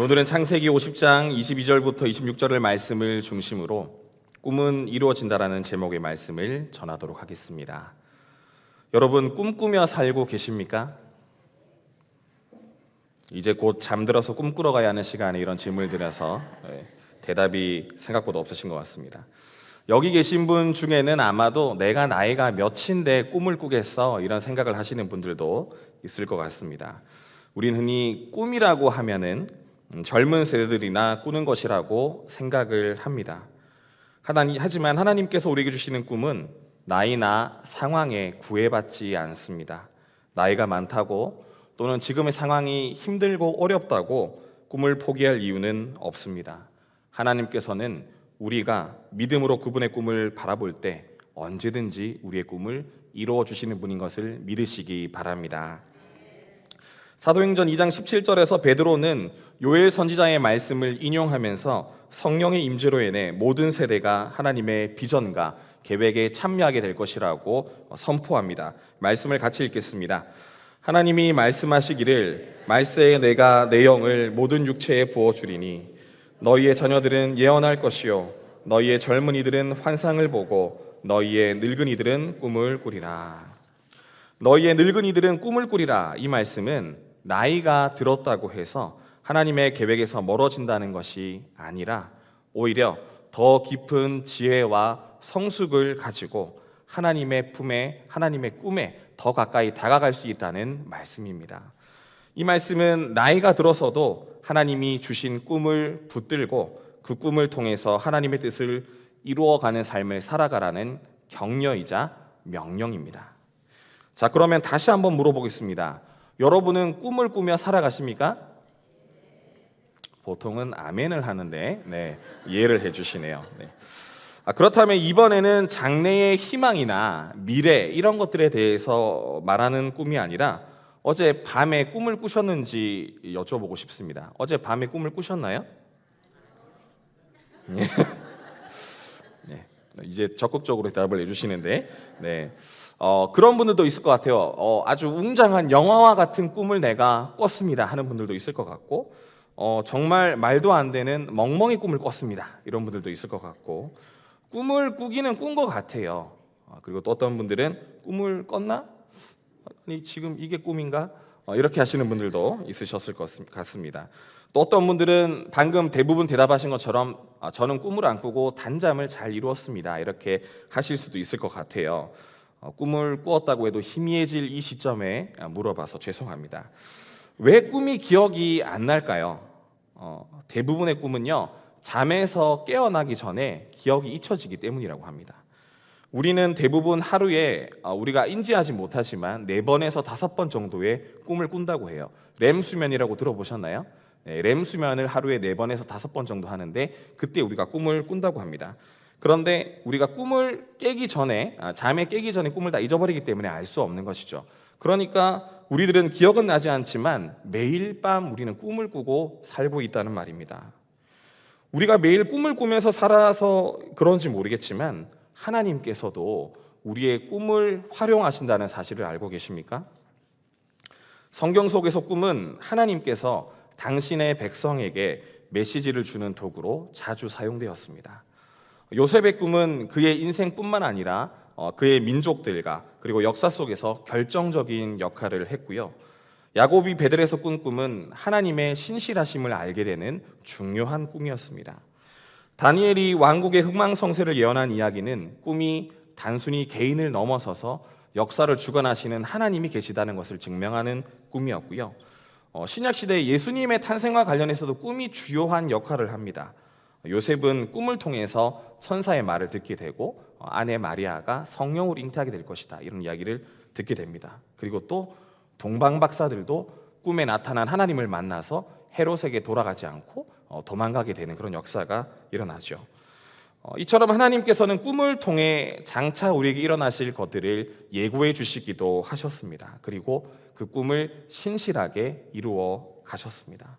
오늘은 창세기 50장 22절부터 26절의 말씀을 중심으로 꿈은 이루어진다라는 제목의 말씀을 전하도록 하겠습니다. 여러분 꿈꾸며 살고 계십니까? 이제 곧 잠들어서 꿈꾸러 가야 하는 시간에 이런 질문을 드려서 예, 대답이 생각보다 없으신 것 같습니다. 여기 계신 분 중에는 아마도 내가 나이가 몇인데 꿈을 꾸겠어 이런 생각을 하시는 분들도 있을 것 같습니다. 우린 흔히 꿈이라고 하면은 음, 젊은 세대들이나 꾸는 것이라고 생각을 합니다. 하지만 하나님께서 우리에게 주시는 꿈은 나이나 상황에 구애받지 않습니다. 나이가 많다고 또는 지금의 상황이 힘들고 어렵다고 꿈을 포기할 이유는 없습니다. 하나님께서는 우리가 믿음으로 그분의 꿈을 바라볼 때 언제든지 우리의 꿈을 이루어 주시는 분인 것을 믿으시기 바랍니다. 사도행전 2장 17절에서 베드로는 요엘 선지자의 말씀을 인용하면서 성령의 임재로 인해 모든 세대가 하나님의 비전과 계획에 참여하게 될 것이라고 선포합니다. 말씀을 같이 읽겠습니다. 하나님이 말씀하시기를 말세에 내가 내 영을 모든 육체에 부어 주리니 너희의 자녀들은 예언할 것이요 너희의 젊은이들은 환상을 보고 너희의 늙은이들은 꿈을 꾸리라. 너희의 늙은이들은 꿈을 꾸리라. 이 말씀은 나이가 들었다고 해서 하나님의 계획에서 멀어진다는 것이 아니라 오히려 더 깊은 지혜와 성숙을 가지고 하나님의 품에 하나님의 꿈에 더 가까이 다가갈 수 있다는 말씀입니다. 이 말씀은 나이가 들어서도 하나님이 주신 꿈을 붙들고 그 꿈을 통해서 하나님의 뜻을 이루어가는 삶을 살아가라는 격려이자 명령입니다. 자, 그러면 다시 한번 물어보겠습니다. 여러분은 꿈을 꾸며 살아가십니까? 보통은 아멘을 하는데 네, 이해를 해주시네요. 네. 아, 그렇다면 이번에는 장래의 희망이나 미래 이런 것들에 대해서 말하는 꿈이 아니라 어제 밤에 꿈을 꾸셨는지 여쭤보고 싶습니다. 어제 밤에 꿈을 꾸셨나요? 네. 네. 이제 적극적으로 대답을 해주시는데, 네. 어, 그런 분들도 있을 것 같아요. 어, 아주 웅장한 영화와 같은 꿈을 내가 꿨습니다 하는 분들도 있을 것 같고, 어, 정말 말도 안 되는 멍멍이 꿈을 꿨습니다. 이런 분들도 있을 것 같고, 꿈을 꾸기는 꾼 것 같아요. 어, 그리고 또 어떤 분들은 꿈을 꿨나? 아니 지금 이게 꿈인가? 어, 이렇게 하시는 분들도 있으셨을 것 같습니다. 또 어떤 분들은 방금 대부분 대답하신 것처럼 아, 저는 꿈을 안 꾸고 단잠을 잘 이루었습니다. 이렇게 하실 수도 있을 것 같아요. 어, 꿈을 꾸었다고 해도 희미해질 이 시점에 아, 물어봐서 죄송합니다. 왜 꿈이 기억이 안 날까요? 어, 대부분의 꿈은요 잠에서 깨어나기 전에 기억이 잊혀지기 때문이라고 합니다. 우리는 대부분 하루에 어, 우리가 인지하지 못하지만 네 번에서 다섯 번 정도의 꿈을 꾼다고 해요. 렘 수면이라고 들어보셨나요? 네, 렘 수면을 하루에 네 번에서 다섯 번 정도 하는데 그때 우리가 꿈을 꾼다고 합니다. 그런데 우리가 꿈을 깨기 전에 아, 잠에 깨기 전에 꿈을 다 잊어버리기 때문에 알 수 없는 것이죠. 그러니까 우리들은 기억은 나지 않지만 매일 밤 우리는 꿈을 꾸고 살고 있다는 말입니다. 우리가 매일 꿈을 꾸면서 살아서 그런지 모르겠지만 하나님께서도 우리의 꿈을 활용하신다는 사실을 알고 계십니까? 성경 속에서 꿈은 하나님께서 당신의 백성에게 메시지를 주는 도구로 자주 사용되었습니다. 요셉의 꿈은 그의 인생뿐만 아니라 어, 그의 민족들과 그리고 역사 속에서 결정적인 역할을 했고요. 야곱이 베들에서 꾼 꿈은 하나님의 신실하심을 알게 되는 중요한 꿈이었습니다. 다니엘이 왕국의 흥망성쇠를 예언한 이야기는 꿈이 단순히 개인을 넘어서서 역사를 주관하시는 하나님이 계시다는 것을 증명하는 꿈이었고요. 어, 신약 시대 예수님의 탄생과 관련해서도 꿈이 주요한 역할을 합니다. 요셉은 꿈을 통해서 천사의 말을 듣게 되고 어, 아내 마리아가 성령으로 잉태하게 될 것이다. 이런 이야기를 듣게 됩니다. 그리고 또 동방 박사들도 꿈에 나타난 하나님을 만나서 헤롯에게 돌아가지 않고 어, 도망가게 되는 그런 역사가 일어나죠. 어, 이처럼 하나님께서는 꿈을 통해 장차 우리에게 일어나실 것들을 예고해 주시기도 하셨습니다. 그리고 그 꿈을 신실하게 이루어 가셨습니다.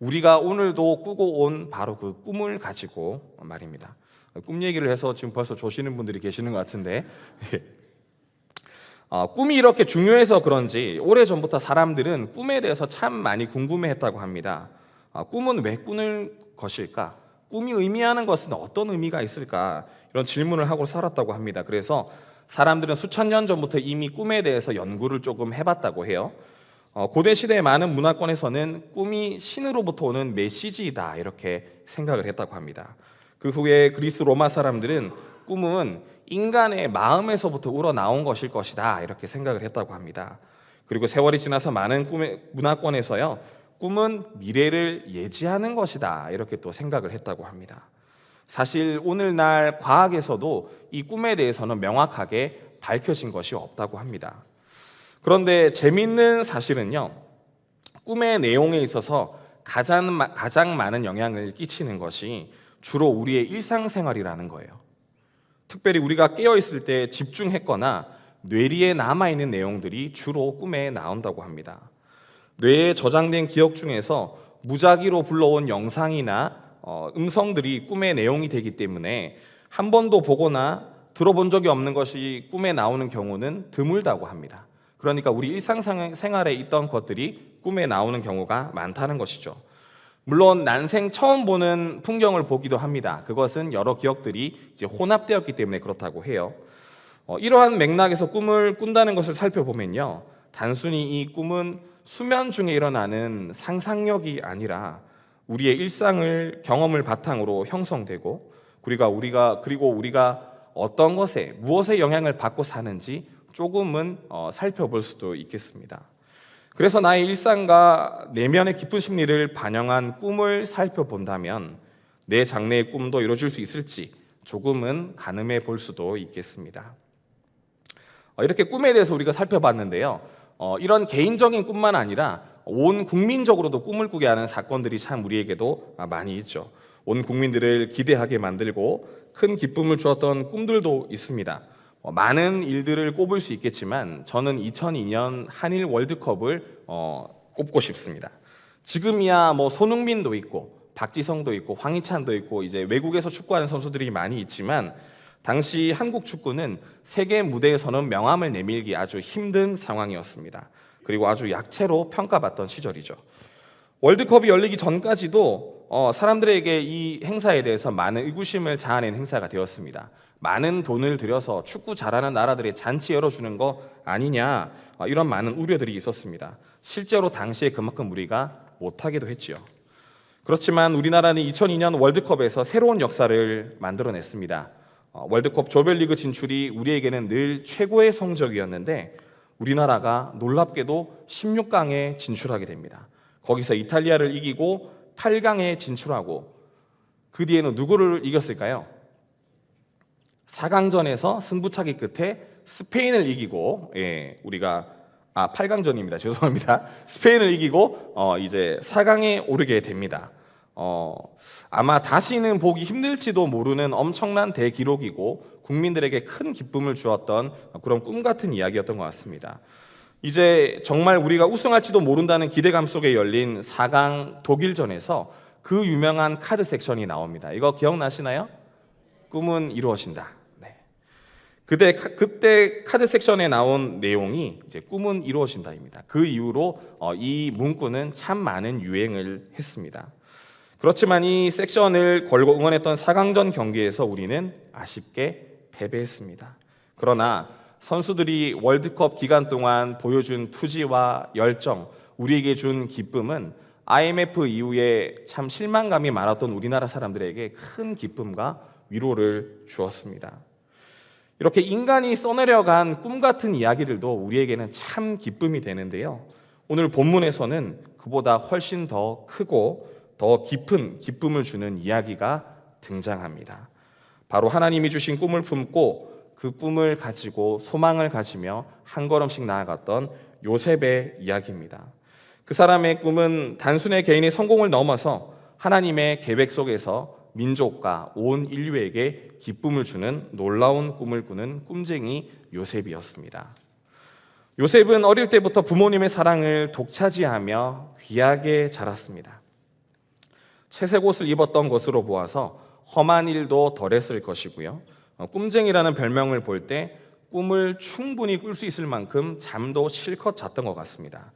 우리가 오늘도 꾸고 온 바로 그 꿈을 가지고 말입니다. 꿈 얘기를 해서 지금 벌써 조시는 분들이 계시는 것 같은데 어, 꿈이 이렇게 중요해서 그런지 오래 전부터 사람들은 꿈에 대해서 참 많이 궁금해했다고 합니다. 아, 꿈은 왜 꾸는 것일까? 꿈이 의미하는 것은 어떤 의미가 있을까? 이런 질문을 하고 살았다고 합니다. 그래서 사람들은 수천 년 전부터 이미 꿈에 대해서 연구를 조금 해봤다고 해요. 어, 고대 시대의 많은 문화권에서는 꿈이 신으로부터 오는 메시지이다 이렇게 생각을 했다고 합니다. 그 후에 그리스 로마 사람들은 꿈은 인간의 마음에서부터 우러나온 것일 것이다 이렇게 생각을 했다고 합니다. 그리고 세월이 지나서 많은 꿈의 문화권에서요 꿈은 미래를 예지하는 것이다 이렇게 또 생각을 했다고 합니다. 사실 오늘날 과학에서도 이 꿈에 대해서는 명확하게 밝혀진 것이 없다고 합니다. 그런데 재밌는 사실은요, 꿈의 내용에 있어서 가장, 마- 가장 많은 영향을 끼치는 것이 주로 우리의 일상생활이라는 거예요. 특별히 우리가 깨어 있을 때 집중했거나 뇌리에 남아 있는 내용들이 주로 꿈에 나온다고 합니다. 뇌에 저장된 기억 중에서 무작위로 불러온 영상이나 어, 음성들이 꿈의 내용이 되기 때문에 한 번도 보거나 들어본 적이 없는 것이 꿈에 나오는 경우는 드물다고 합니다. 그러니까 우리 일상생활에 있던 것들이 꿈에 나오는 경우가 많다는 것이죠. 물론 난생 처음 보는 풍경을 보기도 합니다. 그것은 여러 기억들이 이제 혼합되었기 때문에 그렇다고 해요. 어, 이러한 맥락에서 꿈을 꾼다는 것을 살펴보면요. 단순히 이 꿈은 수면 중에 일어나는 상상력이 아니라 우리의 일상을 경험을 바탕으로 형성되고 우리가 우리가 그리고 우리가 어떤 것에 무엇에 영향을 받고 사는지 조금은 어, 살펴볼 수도 있겠습니다. 그래서 나의 일상과 내면의 깊은 심리를 반영한 꿈을 살펴본다면 내 장래의 꿈도 이루어질 수 있을지 조금은 가늠해 볼 수도 있겠습니다. 어, 이렇게 꿈에 대해서 우리가 살펴봤는데요. 어, 이런 개인적인 꿈만 아니라 온 국민적으로도 꿈을 꾸게 하는 사건들이 참 우리에게도 아, 많이 있죠. 온 국민들을 기대하게 만들고 큰 기쁨을 주었던 꿈들도 있습니다. 어, 많은 일들을 꼽을 수 있겠지만 저는 2002년 한일 월드컵을 어, 꼽고 싶습니다. 지금이야 뭐 손흥민도 있고 박지성도 있고 황희찬도 있고 이제 외국에서 축구하는 선수들이 많이 있지만 당시 한국 축구는 세계 무대에서는 명함을 내밀기 아주 힘든 상황이었습니다. 그리고 아주 약체로 평가받던 시절이죠. 월드컵이 열리기 전까지도 어, 사람들에게 이 행사에 대해서 많은 의구심을 자아낸 행사가 되었습니다. 많은 돈을 들여서 축구 잘하는 나라들의 잔치 열어주는 거 아니냐 어, 이런 많은 우려들이 있었습니다. 실제로 당시에 그만큼 우리가 못하기도 했지요. 그렇지만 우리나라는 2002년 월드컵에서 새로운 역사를 만들어냈습니다. 어, 월드컵 조별리그 진출이 우리에게는 늘 최고의 성적이었는데 우리나라가 놀랍게도 16강에 진출하게 됩니다. 거기서 이탈리아를 이기고 8강에 진출하고 그 뒤에는 누구를 이겼을까요? 4강전에서 승부차기 끝에 스페인을 이기고 예, 우리가 아 8강전입니다. 죄송합니다. 스페인을 이기고 어, 이제 4강에 오르게 됩니다. 어, 아마 다시는 보기 힘들지도 모르는 엄청난 대기록이고 국민들에게 큰 기쁨을 주었던 그런 꿈 같은 이야기였던 것 같습니다. 이제 정말 우리가 우승할지도 모른다는 기대감 속에 열린 4강 독일전에서 그 유명한 카드 섹션이 나옵니다. 이거 기억나시나요? 꿈은 이루어진다. 네. 그때 그때 카드 섹션에 나온 내용이 이제 꿈은 이루어진다입니다. 그 이후로 어, 이 문구는 참 많은 유행을 했습니다. 그렇지만 이 섹션을 걸고 응원했던 4강전 경기에서 우리는 아쉽게 패배했습니다. 그러나 선수들이 월드컵 기간 동안 보여준 투지와 열정, 우리에게 준 기쁨은 IMF 이후에 참 실망감이 많았던 우리나라 사람들에게 큰 기쁨과 위로를 주었습니다. 이렇게 인간이 써내려간 꿈 같은 이야기들도 우리에게는 참 기쁨이 되는데요. 오늘 본문에서는 그보다 훨씬 더 크고 더 깊은 기쁨을 주는 이야기가 등장합니다. 바로 하나님이 주신 꿈을 품고 그 꿈을 가지고 소망을 가지며 한 걸음씩 나아갔던 요셉의 이야기입니다. 그 사람의 꿈은 단순히 개인의 성공을 넘어서 하나님의 계획 속에서 민족과 온 인류에게 기쁨을 주는 놀라운 꿈을 꾸는 꿈쟁이 요셉이었습니다. 요셉은 어릴 때부터 부모님의 사랑을 독차지하며 귀하게 자랐습니다. 채색 옷을 입었던 것으로 보아서 험한 일도 덜했을 것이고요. 어, 꿈쟁이라는 별명을 볼 때 꿈을 충분히 꿀 수 있을 만큼 잠도 실컷 잤던 것 같습니다.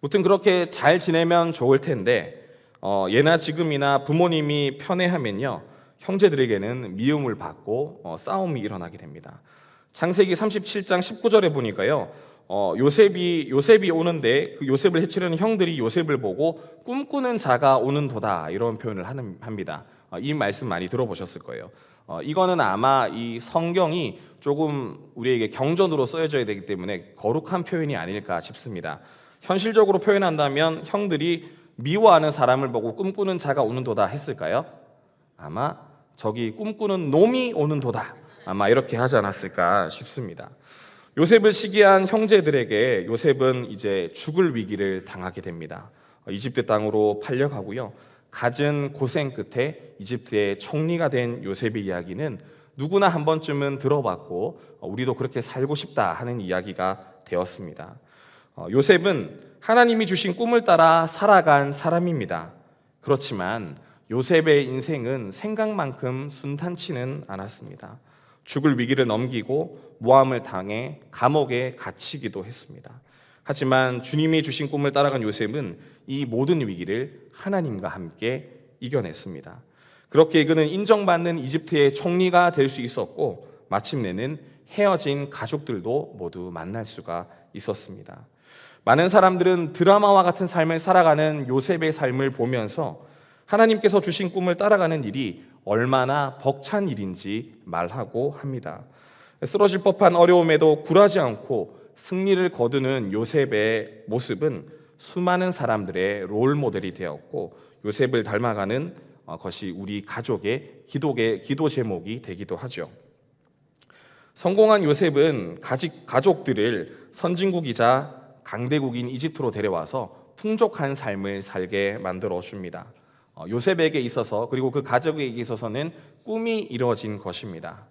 무튼 그렇게 잘 지내면 좋을 텐데 어, 예나 지금이나 부모님이 편애하면요 형제들에게는 미움을 받고 어, 싸움이 일어나게 됩니다. 창세기 37장 19절에 보니까요. 어, 요셉이 요셉이 오는데 그 요셉을 해치려는 형들이 요셉을 보고 꿈꾸는 자가 오는도다 이런 표현을 하는, 합니다. 어, 이 말씀 많이 들어보셨을 거예요. 어, 이거는 아마 이 성경이 조금 우리에게 경전으로 쓰여져야 되기 때문에 거룩한 표현이 아닐까 싶습니다. 현실적으로 표현한다면 형들이 미워하는 사람을 보고 꿈꾸는 자가 오는도다 했을까요? 아마 저기 꿈꾸는 놈이 오는도다. 아마 이렇게 하지 않았을까 싶습니다. 요셉을 시기한 형제들에게 요셉은 이제 죽을 위기를 당하게 됩니다. 이집트 땅으로 팔려가고요. 갖은 고생 끝에 이집트의 총리가 된 요셉의 이야기는 누구나 한 번쯤은 들어봤고 우리도 그렇게 살고 싶다 하는 이야기가 되었습니다. 어, 요셉은 하나님이 주신 꿈을 따라 살아간 사람입니다. 그렇지만 요셉의 인생은 생각만큼 순탄치는 않았습니다. 죽을 위기를 넘기고 모함을 당해 감옥에 갇히기도 했습니다. 하지만 주님이 주신 꿈을 따라간 요셉은 이 모든 위기를 하나님과 함께 이겨냈습니다. 그렇게 그는 인정받는 이집트의 총리가 될 수 있었고 마침내는 헤어진 가족들도 모두 만날 수가 있었습니다. 많은 사람들은 드라마와 같은 삶을 살아가는 요셉의 삶을 보면서 하나님께서 주신 꿈을 따라가는 일이 얼마나 벅찬 일인지 말하고 합니다. 쓰러질 법한 어려움에도 굴하지 않고 승리를 거두는 요셉의 모습은 수많은 사람들의 롤 모델이 되었고 요셉을 닮아가는 어, 것이 우리 가족의 기도의 기도 제목이 되기도 하죠. 성공한 요셉은 가족들을 선진국이자 강대국인 이집트로 데려와서 풍족한 삶을 살게 만들어 줍니다. 어, 요셉에게 있어서 그리고 그 가족에게 있어서는 꿈이 이루어진 것입니다.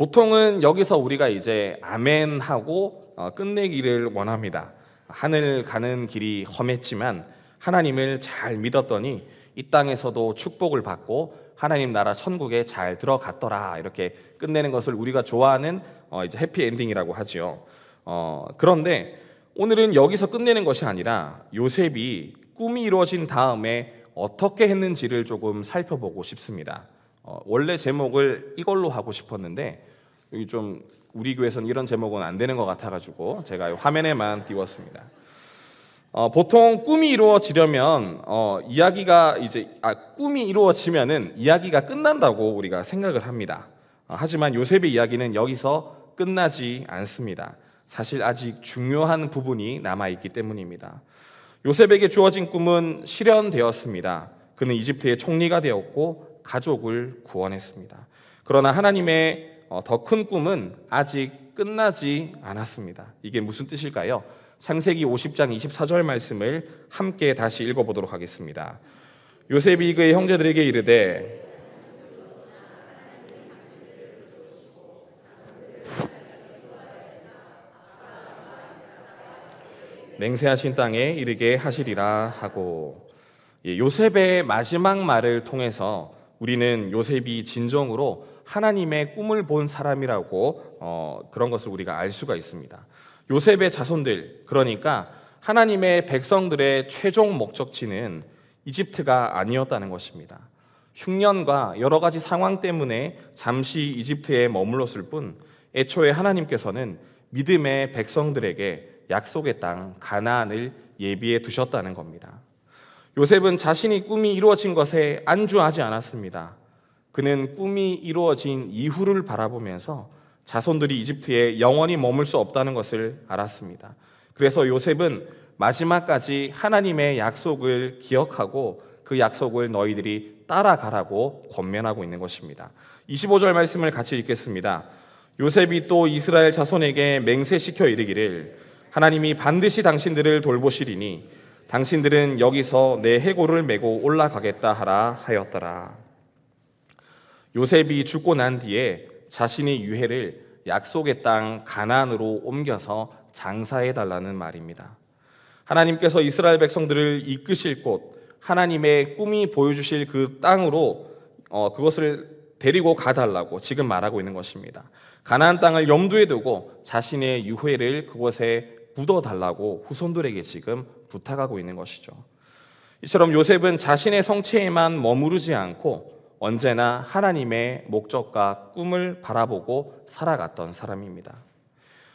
보통은 여기서 우리가 이제 아멘 하고 어, 끝내기를 원합니다. 하늘 가는 길이 험했지만 하나님을 잘 믿었더니 이 땅에서도 축복을 받고 하나님 나라 천국에 잘 들어갔더라 이렇게 끝내는 것을 우리가 좋아하는 어, 이제 해피 엔딩이라고 하지요. 어, 그런데 오늘은 여기서 끝내는 것이 아니라 요셉이 꿈이 이루어진 다음에 어떻게 했는지를 조금 살펴보고 싶습니다. 어, 원래 제목을 이걸로 하고 싶었는데 여기 좀 우리 교회에서는 이런 제목은 안 되는 것 같아가지고 제가 화면에만 띄웠습니다. 어, 보통 꿈이 이루어지려면 어, 이야기가 이제 아, 꿈이 이루어지면은 이야기가 끝난다고 우리가 생각을 합니다. 어, 하지만 요셉의 이야기는 여기서 끝나지 않습니다. 사실 아직 중요한 부분이 남아 있기 때문입니다. 요셉에게 주어진 꿈은 실현되었습니다. 그는 이집트의 총리가 되었고 가족을 구원했습니다. 그러나 하나님의 어, 더 큰 꿈은 아직 끝나지 않았습니다. 이게 무슨 뜻일까요? 창세기 50장 24절 말씀을 함께 다시 읽어보도록 하겠습니다. 요셉이 그의 형제들에게 이르되 맹세하신 땅에 이르게 하시리라 하고 예, 요셉의 마지막 말을 통해서 우리는 요셉이 진정으로 하나님의 꿈을 본 사람이라고 어, 그런 것을 우리가 알 수가 있습니다. 요셉의 자손들 그러니까 하나님의 백성들의 최종 목적지는 이집트가 아니었다는 것입니다. 흉년과 여러 가지 상황 때문에 잠시 이집트에 머물렀을 뿐 애초에 하나님께서는 믿음의 백성들에게 약속의 땅 가나안을 예비해 두셨다는 겁니다. 요셉은 자신이 꿈이 이루어진 것에 안주하지 않았습니다. 그는 꿈이 이루어진 이후를 바라보면서 자손들이 이집트에 영원히 머물 수 없다는 것을 알았습니다. 그래서 요셉은 마지막까지 하나님의 약속을 기억하고 그 약속을 너희들이 따라가라고 권면하고 있는 것입니다. 25절 말씀을 같이 읽겠습니다. 요셉이 또 이스라엘 자손에게 맹세시켜 이르기를 하나님이 반드시 당신들을 돌보시리니 당신들은 여기서 내 해골을 메고 올라가겠다 하라 하였더라. 요셉이 죽고 난 뒤에 자신의 유해를 약속의 땅 가나안으로 옮겨서 장사해 달라는 말입니다. 하나님께서 이스라엘 백성들을 이끄실 곳 하나님의 꿈이 보여주실 그 땅으로 어, 그것을 데리고 가달라고 지금 말하고 있는 것입니다. 가나안 땅을 염두에 두고 자신의 유해를 그곳에 묻어 달라고 후손들에게 지금 부탁하고 있는 것이죠. 이처럼 요셉은 자신의 성체에만 머무르지 않고 언제나 하나님의 목적과 꿈을 바라보고 살아갔던 사람입니다.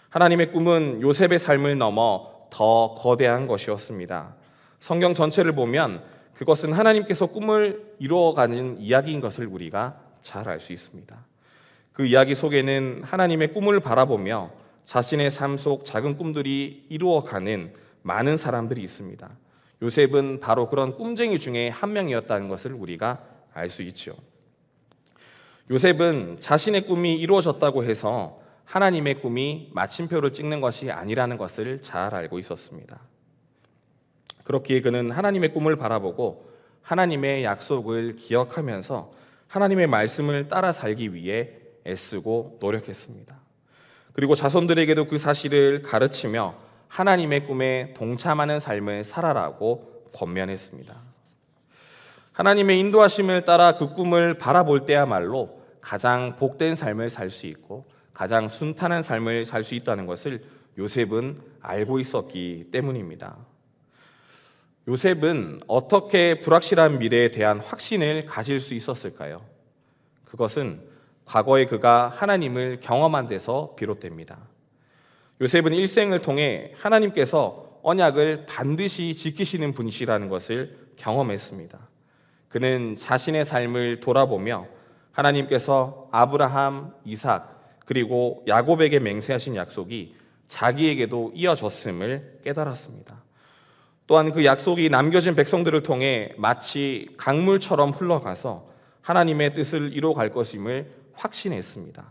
하나님의 꿈은 요셉의 삶을 넘어 더 거대한 것이었습니다. 성경 전체를 보면 그것은 하나님께서 꿈을 이루어가는 이야기인 것을 우리가 잘 알 수 있습니다. 그 이야기 속에는 하나님의 꿈을 바라보며 자신의 삶 속 작은 꿈들이 이루어가는 많은 사람들이 있습니다. 요셉은 바로 그런 꿈쟁이 중에 한 명이었다는 것을 우리가 알 수 있죠. 요셉은 자신의 꿈이 이루어졌다고 해서 하나님의 꿈이 마침표를 찍는 것이 아니라는 것을 잘 알고 있었습니다. 그렇기에 그는 하나님의 꿈을 바라보고 하나님의 약속을 기억하면서 하나님의 말씀을 따라 살기 위해 애쓰고 노력했습니다. 그리고 자손들에게도 그 사실을 가르치며 하나님의 꿈에 동참하는 삶을 살아라고 권면했습니다. 하나님의 인도하심을 따라 그 꿈을 바라볼 때야말로 가장 복된 삶을 살 수 있고 가장 순탄한 삶을 살 수 있다는 것을 요셉은 알고 있었기 때문입니다. 요셉은 어떻게 불확실한 미래에 대한 확신을 가질 수 있었을까요? 그것은 과거에 그가 하나님을 경험한 데서 비롯됩니다. 요셉은 일생을 통해 하나님께서 언약을 반드시 지키시는 분이시라는 것을 경험했습니다. 그는 자신의 삶을 돌아보며 하나님께서 아브라함, 이삭, 그리고 야곱에게 맹세하신 약속이 자기에게도 이어졌음을 깨달았습니다. 또한 그 약속이 남겨진 백성들을 통해 마치 강물처럼 흘러가서 하나님의 뜻을 이루어갈 것임을 확신했습니다.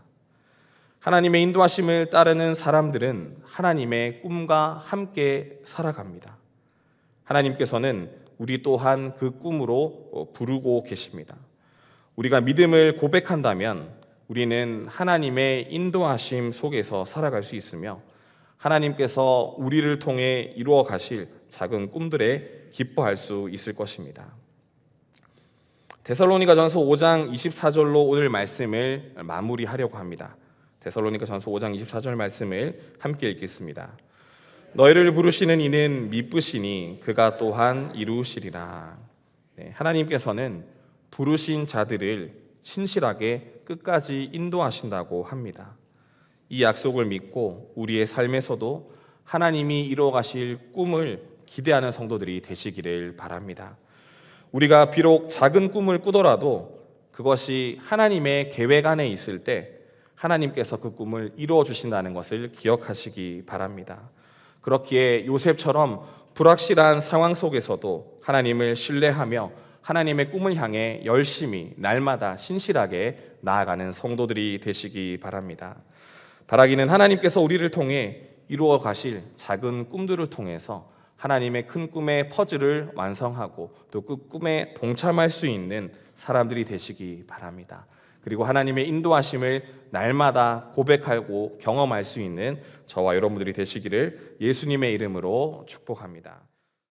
하나님의 인도하심을 따르는 사람들은 하나님의 꿈과 함께 살아갑니다. 하나님께서는 우리 또한 그 꿈으로 부르고 계십니다. 우리가 믿음을 고백한다면 우리는 하나님의 인도하심 속에서 살아갈 수 있으며 하나님께서 우리를 통해 이루어 가실 작은 꿈들에 기뻐할 수 있을 것입니다. 데살로니가전서 5장 24절로 오늘 말씀을 마무리하려고 합니다. 데살로니가전서 5장 24절 말씀을 함께 읽겠습니다. 너희를 부르시는 이는 미쁘시니 그가 또한 이루시리라. 네, 하나님께서는 부르신 자들을 신실하게 끝까지 인도하신다고 합니다. 이 약속을 믿고 우리의 삶에서도 하나님이 이루어 가실 꿈을 기대하는 성도들이 되시기를 바랍니다. 우리가 비록 작은 꿈을 꾸더라도 그것이 하나님의 계획 안에 있을 때 하나님께서 그 꿈을 이루어 주신다는 것을 기억하시기 바랍니다. 그렇기에 요셉처럼 불확실한 상황 속에서도 하나님을 신뢰하며 하나님의 꿈을 향해 열심히 날마다 신실하게 나아가는 성도들이 되시기 바랍니다. 바라기는 하나님께서 우리를 통해 이루어 가실 작은 꿈들을 통해서 하나님의 큰 꿈의 퍼즐을 완성하고 또 그 꿈에 동참할 수 있는 사람들이 되시기 바랍니다. 그리고 하나님의 인도하심을 날마다 고백하고 경험할 수 있는 저와 여러분들이 되시기를 예수님의 이름으로 축복합니다.